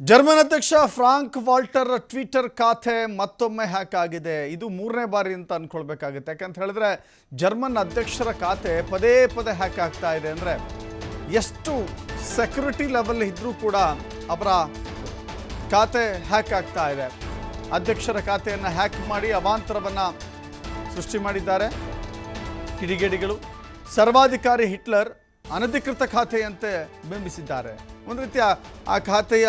German ಅಧ್ಯಕ್ಷ Frank Walter Twitter ಖಾತೆ ಮತ್ತೊಮ್ಮೆ ಹ್ಯಾಕ್ ಆಗಿದೆ. ಇದು ಮೂರನೇ ಬಾರಿ ಅಂತ ಅಂದ್ಕೊಳ್ಬೇಕಾಗುತ್ತೆ ಯಾಕಂತ ಹೇಳಿದ್ರೆ ಜರ್ಮನ್ ಅಧ್ಯಕ್ಷರ ಖಾತೆ ಪದೇ ಪದೇ ಹ್ಯಾಕ್ ಆಗ್ತಾ ಇದೆ ಅಂದರೆ ಎಷ್ಟು ಸೆಕ್ಯೂರಿಟಿ ಲೆವೆಲ್ ಇದ್ದರೂ ಕೂಡ ಅವರ ಖಾತೆ ಹ್ಯಾಕ್ ಆಗ್ತಾ ಇದೆ. ಅಧ್ಯಕ್ಷರ ಖಾತೆಯನ್ನು ಹ್ಯಾಕ್ ಮಾಡಿ ಅವಾಂತರವನ್ನು ಸೃಷ್ಟಿ ಮಾಡಿದ್ದಾರೆ. ಕಿಡಿಗೇಡಿಗಳು. ಸರ್ವಾಧಿಕಾರಿ ಹಿಟ್ಲರ್ ಅನಧಿಕೃತ ಖಾತೆಯಂತೆ ಬಿಂಬಿಸಿದ್ದಾರೆ. ಒಂದು ರೀತಿಯ ಆ ಖಾತೆಯ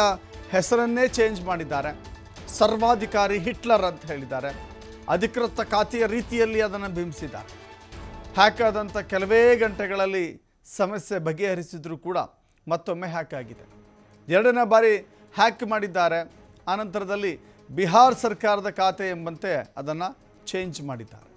ಹೆಸರನ್ನೇ ಚೇಂಜ್ ಮಾಡಿದ್ದಾರೆ. ಸರ್ವಾಧಿಕಾರಿ ಹಿಟ್ಲರ್ ಅಂತ ಹೇಳಿದ್ದಾರೆ. ಅಧಿಕೃತ ಖಾತೆಯ ರೀತಿಯಲ್ಲಿ ಅದನ್ನು ಬಿಂಬಿಸಿದ್ದಾರೆ. ಹ್ಯಾಕ್ ಆದಂಥ ಕೆಲವೇ ಗಂಟೆಗಳಲ್ಲಿ ಸಮಸ್ಯೆ ಬಗೆಹರಿಸಿದರೂ ಕೂಡ ಮತ್ತೊಮ್ಮೆ ಹ್ಯಾಕ್ ಆಗಿದೆ. ಎರಡನೇ ಬಾರಿ ಹ್ಯಾಕ್ ಮಾಡಿದ್ದಾರೆ. ಆನಂತರದಲ್ಲಿ ಬಿಹಾರ್ ಸರ್ಕಾರದ ಖಾತೆ ಎಂಬಂತೆ ಅದನ್ನು ಚೇಂಜ್ ಮಾಡಿದ್ದಾರೆ.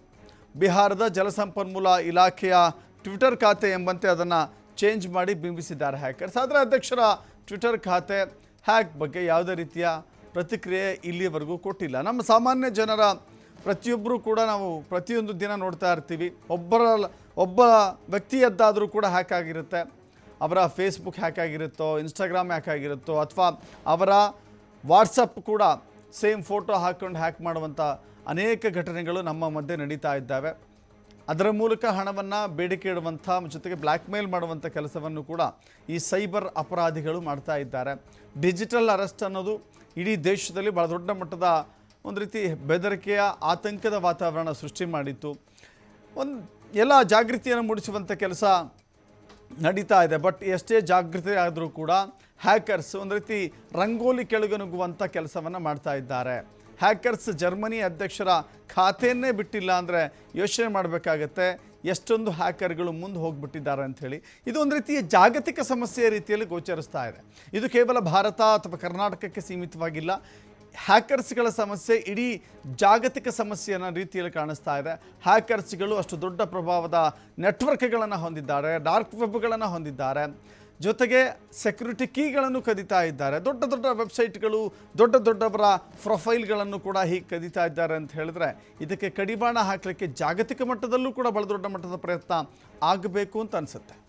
ಬಿಹಾರದ ಜಲಸಂಪನ್ಮೂಲ ಇಲಾಖೆಯ ಟ್ವಿಟರ್ ಖಾತೆ ಎಂಬಂತೆ ಅದನ್ನು ಚೇಂಜ್ ಮಾಡಿ ಬಿಂಬಿಸಿದ್ದಾರೆ ಹ್ಯಾಕರ್ಸ್. ಆದರೆ ಅಧ್ಯಕ್ಷರ ಟ್ವಿಟರ್ ಖಾತೆ ಹ್ಯಾಕ್ ಬಗ್ಗೆ ಯಾವುದೇ ರೀತಿಯ ಪ್ರತಿಕ್ರಿಯೆ ಇಲ್ಲಿಯವರೆಗೂ ಕೊಟ್ಟಿಲ್ಲ. ನಮ್ಮ ಸಾಮಾನ್ಯ ಜನರ ಪ್ರತಿಯೊಬ್ಬರೂ ಕೂಡ ನಾವು ಪ್ರತಿಯೊಂದು ದಿನ ನೋಡ್ತಾ ಇರ್ತೀವಿ. ಒಬ್ಬರ ಒಬ್ಬ ವ್ಯಕ್ತಿಯದ್ದಾದರೂ ಕೂಡ ಹ್ಯಾಕ್ ಆಗಿರುತ್ತೆ. ಅವರ ಫೇಸ್ಬುಕ್ ಹ್ಯಾಕ್ ಆಗಿರುತ್ತೋ ಇನ್ಸ್ಟಾಗ್ರಾಮ್ ಹ್ಯಾಕ್ ಆಗಿರುತ್ತೋ, ಅಥವಾ ಅವರ ವಾಟ್ಸಪ್ ಕೂಡ ಸೇಮ್ ಫೋಟೋ ಹಾಕ್ಕೊಂಡು ಹ್ಯಾಕ್ ಮಾಡುವಂಥ ಅನೇಕ ಘಟನೆಗಳು ನಮ್ಮ ಮಧ್ಯೆ ನಡೀತಾ ಇದ್ದಾವೆ. ಅದರ ಮೂಲಕ ಹಣವನ್ನು ಬೇಡಿಕೆ ಇಡುವಂಥ ಜೊತೆಗೆ ಬ್ಲ್ಯಾಕ್ ಮೇಲ್ ಮಾಡುವಂಥ ಕೆಲಸವನ್ನು ಕೂಡ ಈ ಸೈಬರ್ ಅಪರಾಧಿಗಳು ಮಾಡ್ತಾ ಇದ್ದಾರೆ. ಡಿಜಿಟಲ್ ಅರೆಸ್ಟ್ ಅನ್ನೋದು ಇಡೀ ದೇಶದಲ್ಲಿ ಭಾಳ ದೊಡ್ಡ ಮಟ್ಟದ ಒಂದು ರೀತಿ ಬೆದರಿಕೆಯ ಆತಂಕದ ವಾತಾವರಣ ಸೃಷ್ಟಿ ಮಾಡಿತ್ತು. ಒಂದು ಎಲ್ಲ ಜಾಗೃತಿಯನ್ನು ಮೂಡಿಸುವಂಥ ಕೆಲಸ ನಡೀತಾ ಇದೆ. ಬಟ್ ಎಷ್ಟೇ ಜಾಗೃತಿ ಆದರೂ ಕೂಡ ಹ್ಯಾಕರ್ಸ್ ಒಂದು ರೀತಿ ರಂಗೋಲಿ ಕೆಳಗನುಗುವಂಥ ಕೆಲಸವನ್ನು ಮಾಡ್ತಾ ಇದ್ದಾರೆ. ಹ್ಯಾಕರ್ಸ್ ಜರ್ಮನಿ ಅಧ್ಯಕ್ಷರ ಖಾತೆಯನ್ನೇ ಬಿಟ್ಟಿಲ್ಲ ಅಂದರೆ ಯೋಚನೆ ಮಾಡಬೇಕಾಗತ್ತೆ. ಎಷ್ಟೊಂದು ಹ್ಯಾಕರ್ಗಳು ಮುಂದೆ ಹೋಗ್ಬಿಟ್ಟಿದ್ದಾರೆ ಅಂಥೇಳಿ ಇದು ಒಂದು ರೀತಿಯ ಜಾಗತಿಕ ಸಮಸ್ಯೆಯ ರೀತಿಯಲ್ಲಿ ಗೋಚರಿಸ್ತಾ ಇದೆ. ಇದು ಕೇವಲ ಭಾರತ ಅಥವಾ ಕರ್ನಾಟಕಕ್ಕೆ ಸೀಮಿತವಾಗಿಲ್ಲ. ಹ್ಯಾಕರ್ಸ್ಗಳ ಸಮಸ್ಯೆ ಇಡೀ ಜಾಗತಿಕ ಸಮಸ್ಯೆಯನ್ನು ರೀತಿಯಲ್ಲಿ ಕಾಣಿಸ್ತಾ ಇದೆ. ಹ್ಯಾಕರ್ಸ್ಗಳು ಅಷ್ಟು ದೊಡ್ಡ ಪ್ರಭಾವದ ನೆಟ್ವರ್ಕ್ಗಳನ್ನು ಹೊಂದಿದ್ದಾರೆ, ಡಾರ್ಕ್ ವೆಬ್ಗಳನ್ನು ಹೊಂದಿದ್ದಾರೆ. ಜೊತೆಗೆ ಸೆಕ್ಯೂರಿಟಿ ಕೀಗಳನ್ನು ಕದೀತಾ ಇದ್ದಾರೆ. ದೊಡ್ಡ ದೊಡ್ಡ ವೆಬ್ಸೈಟ್ಗಳು ದೊಡ್ಡ ದೊಡ್ಡವರ ಪ್ರೊಫೈಲ್ಗಳನ್ನು ಕೂಡ ಹೀಗೆ ಕದೀತಾ ಇದ್ದಾರೆ ಅಂತ ಹೇಳಿದ್ರೆ ಇದಕ್ಕೆ ಕಡಿವಾಣ ಹಾಕಲಿಕ್ಕೆ ಜಾಗತಿಕ ಮಟ್ಟದಲ್ಲೂ ಕೂಡ ಬಹಳ ದೊಡ್ಡ ಮಟ್ಟದ ಪ್ರಯತ್ನ ಆಗಬೇಕು ಅಂತ ಅನಿಸುತ್ತೆ.